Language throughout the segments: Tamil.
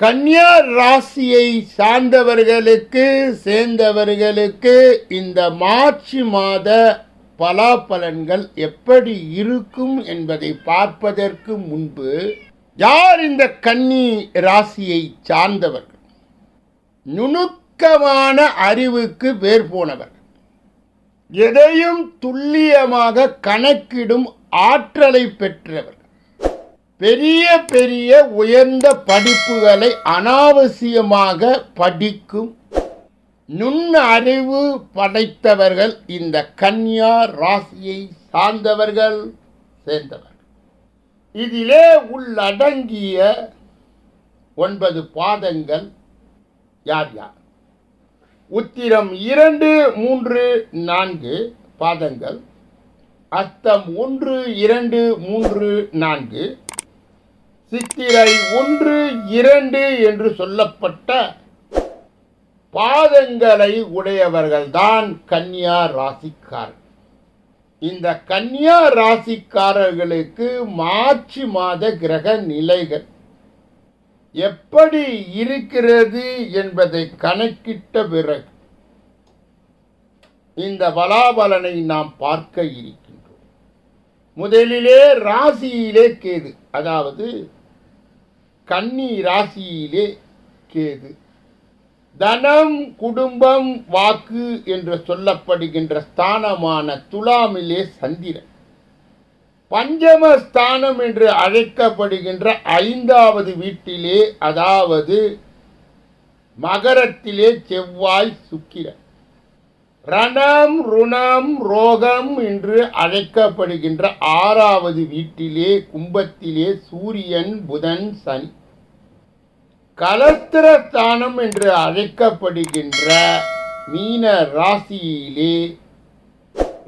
கன்னியா ராசியை சார்ந்தவர்களுக்கு சேர்ந்தவர்களுக்கு இந்த மார்ச் மாத பலாபலன்கள் எப்படி இருக்கும் என்பதை பார்ப்பதற்கு முன்பு யார் இந்த கன்னி ராசியை சார்ந்தவர்கள்? நுணுக்கமான அறிவுக்கு வேர் போனவர். எதையும் துல்லியமாக கணக்கிடும் ஆற்றலை பெற்றவர். பெரிய பெரிய உயர்ந்த படிப்புகளை அனாவசியமாக படிக்கும் நுண் அறிவு படைத்தவர்கள் இந்த கன்யா ராசியை சார்ந்தவர்கள் சேர்ந்தவர்கள். இதிலே உள்ளடங்கிய ஒன்பது பாதங்கள் யார் யார்? உத்திரம் இரண்டு மூன்று நான்கு பாதங்கள். அஸ்தம் ஒன்று இரண்டு மூன்று நான்கு. சித்திரை ஒன்று இரண்டு என்று சொல்லப்பட்ட பாதங்களை உடையவர்கள்தான் கன்னியா ராசிக்காரர். இந்த கன்னியா ராசிக்காரர்களுக்கு மார்ச் மாத கிரக நிலைகள் எப்படி இருக்கிறது என்பதை கணக்கிட்ட பிறகு இந்த பலாபலனை நாம் பார்க்க இருக்கின்றோம். முதலிலே ராசியிலே கேது அதாவது கன்னி ராசியிலே கேது. தனம் குடும்பம் வாக்கு என்று சொல்லப்படுகின்ற ஸ்தானமான துலாமிலே சந்திரன். பஞ்சம ஸ்தானம் என்று அழைக்கப்படுகின்ற ஐந்தாவது வீட்டிலே அதாவது மகரத்திலே செவ்வாய் சுக்கிரன். ரணம் ருணம் ரோகம் என்று அழைக்கப்படுகின்ற ஆறாவது வீட்டிலே கும்பத்திலே சூரியன் புதன் சனி. கலத்திரஸ்தானம் என்று அழைக்கப்படுகின்ற மீன ராசியிலே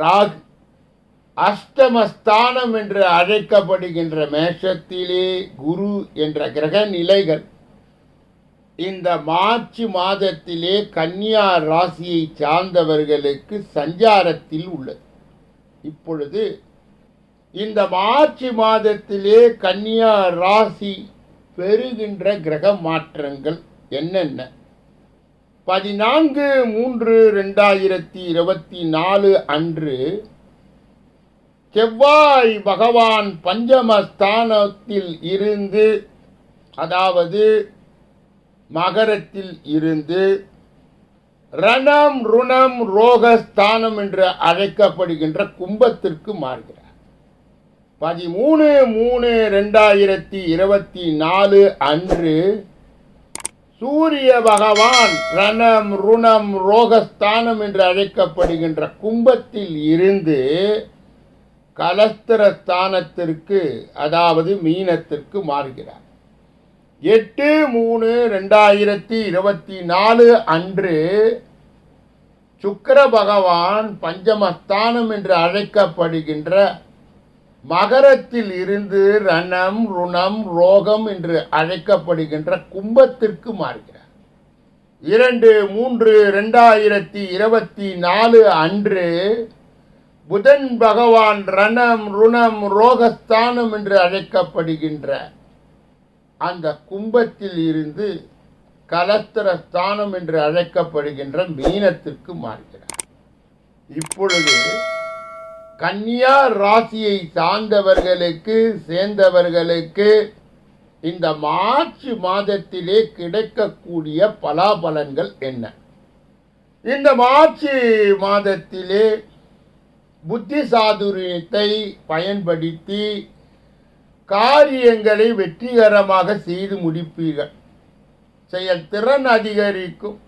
ராகு. அஷ்டமஸ்தானம் என்று அழைக்கப்படுகின்ற மேஷத்திலே குரு என்ற கிரக நிலைகள் இந்த மார்ச் மாதத்திலே கன்னியா ராசியை சார்ந்தவர்களுக்கு சஞ்சாரத்தில் உள்ளது. இப்பொழுது இந்த மார்ச் மாதத்திலே கன்னியா ராசி பெறுகின்ற கிரக மாற்றங்கள் என்னென்ன? பதினான்கு மூன்று ரெண்டாயிரத்தி இருபத்தி நாலு அன்று செவ்வாய் பகவான் பஞ்சமஸ்தானத்தில் இருந்து அதாவது மகரத்தில் இருந்து ரணம் ருணம் ரோகஸ்தானம் என்று அழைக்கப்படுகின்ற கும்பத்திற்கு மாறுகிறார். பதிமூணு மூணு ரெண்டாயிரத்தி இருபத்தி நாலு அன்று சூரிய பகவான் ரணம் ருணம் ரோகஸ்தானம் என்று அழைக்கப்படுகின்ற கும்பத்தில் இருந்து கலஸ்திர ஸ்தானத்திற்கு அதாவது மீனத்திற்கு மாறுகிறார். எட்டு மூணு ரெண்டாயிரத்தி இருபத்தி நாலு அன்று சுக்கர பகவான் பஞ்சமஸ்தானம் என்று அழைக்கப்படுகின்ற மகரத்தில் இருந்து ரணம் ருணம் ரோகம் என்று அழைக்கப்படுகின்ற கும்பத்திற்கு மாறுகிறார். இரண்டு மூன்று ரெண்டாயிரத்தி இருபத்தி நாலு அன்று புதன் பகவான் ரணம் ருணம் ரோகஸ்தானம் என்று அழைக்கப்படுகின்ற அந்த கும்பத்தில் இருந்து கலத்திர ஸ்தானம் என்று அழைக்கப்படுகின்ற மீனத்திற்கு மாறுகிறார். இப்பொழுது கன்னியா ராசியை சார்ந்தவர்களுக்கு சேர்ந்தவர்களுக்கு இந்த மார்ச் மாதத்திலே கிடைக்கக்கூடிய பலாபலன்கள் என்ன? இந்த மார்ச் மாதத்திலே புத்தி சாதுரியத்தை பயன்படுத்தி காரியங்களை வெற்றிகரமாக செய்து முடிப்பீர்கள். செயல்திறன் அதிகரிக்கும்.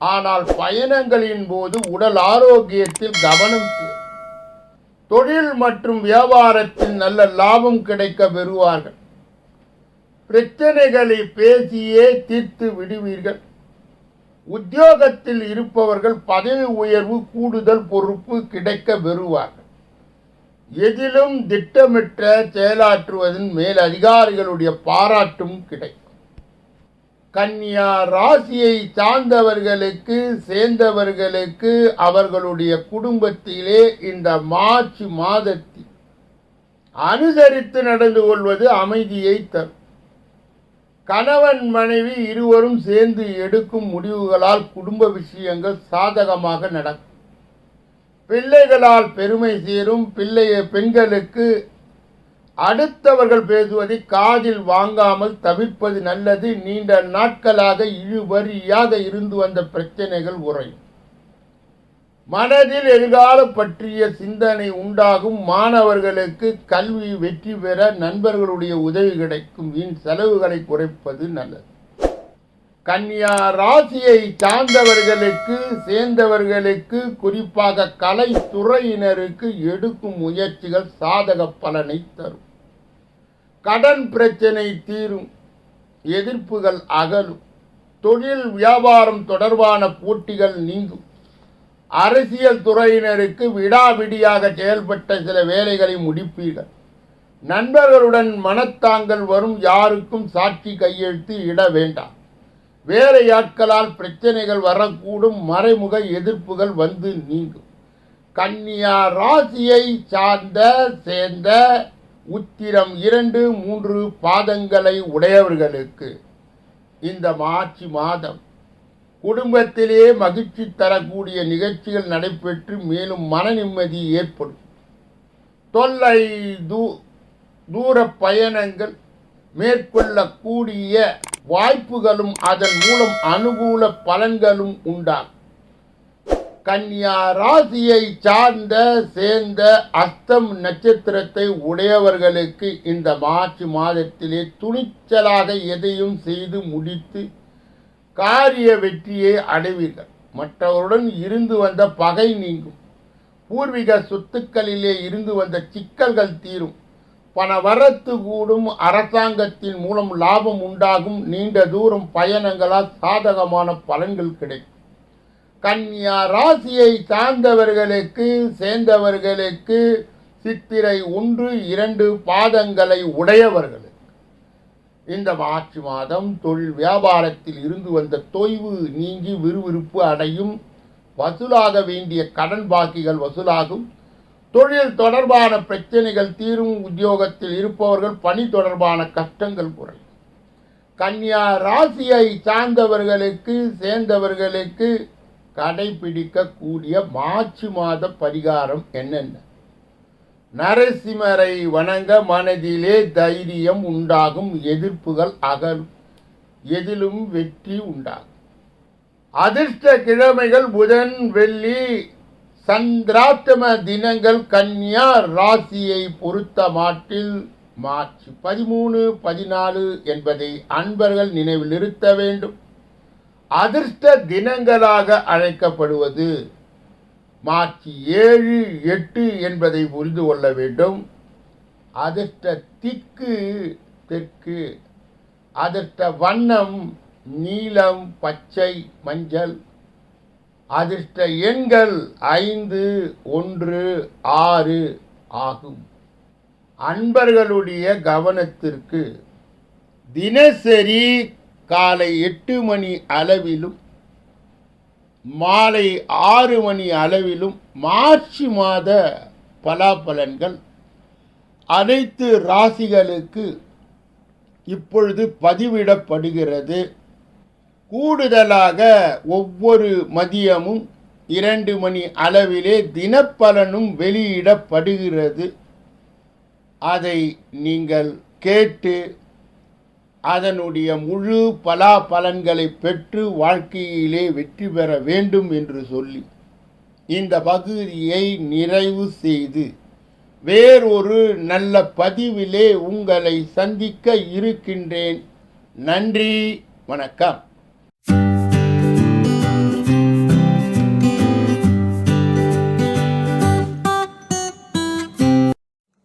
ஆனால் பயணங்களின் போது உடல் ஆரோக்கியத்தில் கவனம் தொழில் மற்றும் வியாபாரத்தில் நல்ல லாபம் கிடைக்க பெறுவார்கள். பிரச்சனைகளை பேசியே தீர்த்து விடுவீர்கள். உத்தியோகத்தில் இருப்பவர்கள் பதவி உயர்வு கூடுதல் பொறுப்பு கிடைக்க பெறுவார்கள். எதிலும் திட்டமிட்ட செயலாற்றுவதன் மேல் அதிகாரிகளுடைய பாராட்டும் கிடைக்கும். கன்னியா ராசியை சார்ந்தவர்களுக்கு சேர்ந்தவர்களுக்கு அவர்களுடைய குடும்பத்திலே இந்த மார்ச் மாதத்தில் அனுசரித்து நடந்து கொள்வது அமைதியை தரும். கணவன் மனைவி இருவரும் சேர்ந்து எடுக்கும் முடிவுகளால் குடும்ப விஷயங்கள் சாதகமாக நடக்கும். பிள்ளைகளால் பெருமை சேரும் பிள்ளைய பெண்களுக்கு அடுத்தவர்கள் பேசுவதை காதில் வாங்காமல் தவிர்ப்பது நல்லது. நீண்ட நாட்களாக இழுவரியாக இருந்து வந்த பிரச்சனைகள் உறையும். மனதில் எதிர்கால பற்றிய சிந்தனை உண்டாகும். மாணவர்களுக்கு கல்வி வெற்றி பெற நண்பர்களுடைய உதவி கிடைக்கும். வீண் செலவுகளை குறைப்பது நல்லது. கன்னியா ராசியை சார்ந்தவர்களுக்கு சேர்ந்தவர்களுக்கு குறிப்பாக கலைத்துறையினருக்கு எடுக்கும் முயற்சிகள் சாதக பலனை தரும். கடன் பிரச்சனை தீரும் எதிர்ப்புகள் அகலும் தொழில் வியாபாரம் தொடர்பான போட்டிகள் நீங்கும். அரசியல் துறையினருக்கு விடாவிடியாக செயல்பட்ட சில வேலைகளை முடிப்பீர்கள். நண்பர்களுடன் மனத்தாங்கள் வரும் யாருக்கும் சாட்சி கையெழுத்து இட வேண்டாம். வேலையாட்களால் பிரச்சனைகள் வரக்கூடும் மறைமுக எதிர்ப்புகள் வந்து நீங்கும். கன்னியா ராசியை சார்ந்த சேர்ந்த உத்திரம் இரண்டு மூன்று பாதங்களை உடையவர்களுக்கு இந்த மார்ச் மாதம் குடும்பத்திலே மகிழ்ச்சி தரக்கூடிய நிகழ்ச்சிகள் நடைபெற்று மேலும் மன நிம்மதி ஏற்படும். தொல்லை தூ தூர பயணங்கள் மேற்கொள்ளக்கூடிய வாய்ப்புகளும் அதன் மூலம் அனுகூல பலன்களும் உண்டாகும் கன்னியா ராசியை சார்ந்த சேர்ந்த அஸ்தம் நட்சத்திரத்தை உடையவர்களுக்கு இந்த மார்ச் மாதத்திலே துணிச்சலாக எதையும் செய்து முடித்து காரிய வெற்றியை அடைவீர்கள். மற்றவருடன் இருந்து வந்த பகை நீங்கும். பூர்வீக சொத்துக்களிலே இருந்து வந்த சிக்கல்கள் தீரும். பண வரத்து கூடும் அரசாங்கத்தின் மூலம் லாபம் உண்டாகும் நீண்ட தூரம் பயணங்களால் சாதகமான பலன்கள் கிடைக்கும். கன்னியா ராசியை சார்ந்தவர்களுக்கு சேர்ந்தவர்களுக்கு சித்திரை ஒன்று இரண்டு பாதங்களை உடையவர்களுக்கு. இந்த மார்ச் மாதம் தொழில் வியாபாரத்தில் இருந்து வந்த தொய்வு நீங்கி விறுவிறுப்பு அடையும். வசூலாக வேண்டிய கடன் பாக்கிகள் வசூலாகும். தொழில் தொடர்பான பிரச்சனைகள் தீரும் உத்தியோகத்தில் இருப்பவர்கள் பணி தொடர்பான கஷ்டங்கள் குறையும். கன்னியா ராசியை சார்ந்தவர்களுக்கு சேர்ந்தவர்களுக்கு கடைபிடிக்கக்கூடிய மார்ச் மாத பரிகாரம் என்னென்ன? நரசிம்மரை வணங்க மனதிலே தைரியம் உண்டாகும் எதிர்ப்புகள் அகலும் எதிலும் வெற்றி உண்டாகும். அதிர்ஷ்ட கிழமைகள் புதன் வெள்ளி சந்திராஷ்டம தினங்கள் கன்னியா ராசியை பொறுத்த மாட்டில் மார்ச் பதிமூணு பதினாலு என்பதை அன்பர்கள் நினைவில் இருத்த வேண்டும். அதிர்ஷ்ட தினங்களாக அழைக்கப்படுவது மார்ச் ஏழு எட்டு என்பதை புரிந்து கொள்ள வேண்டும். அதிர்ஷ்ட திக்கு தெற்கு அதிர்ஷ்ட வண்ணம் நீலம் பச்சை மஞ்சள் அதிர்ஷ்ட எண்கள் ஐந்து ஒன்று ஆறு ஆகும். அன்பர்களுடைய கவனத்திற்கு தினசரி காலை எட்டு மணி அளவிலும் மாலை ஆறு மணி அளவிலும் மார்ச் மாத பலாபலன்கள் அனைத்து ராசிகளுக்கு இப்பொழுது பதிவிடப்படுகிறது. கூடுதலாக ஒவ்வொரு மதியமும் இரண்டு மணி அளவிலே தினப்பலனும் வெளியிடப்படுகிறது. அதை நீங்கள் கேட்டு அதனுடைய முழு பலாபலன்களை பெற்று வாழ்க்கையிலே வெற்றி பெற வேண்டும் என்று சொல்லி இந்த பகுதியை நிறைவு செய்து வேறொரு நல்ல பதிவிலே உங்களை சந்திக்க இருக்கின்றேன். நன்றி வணக்கம்.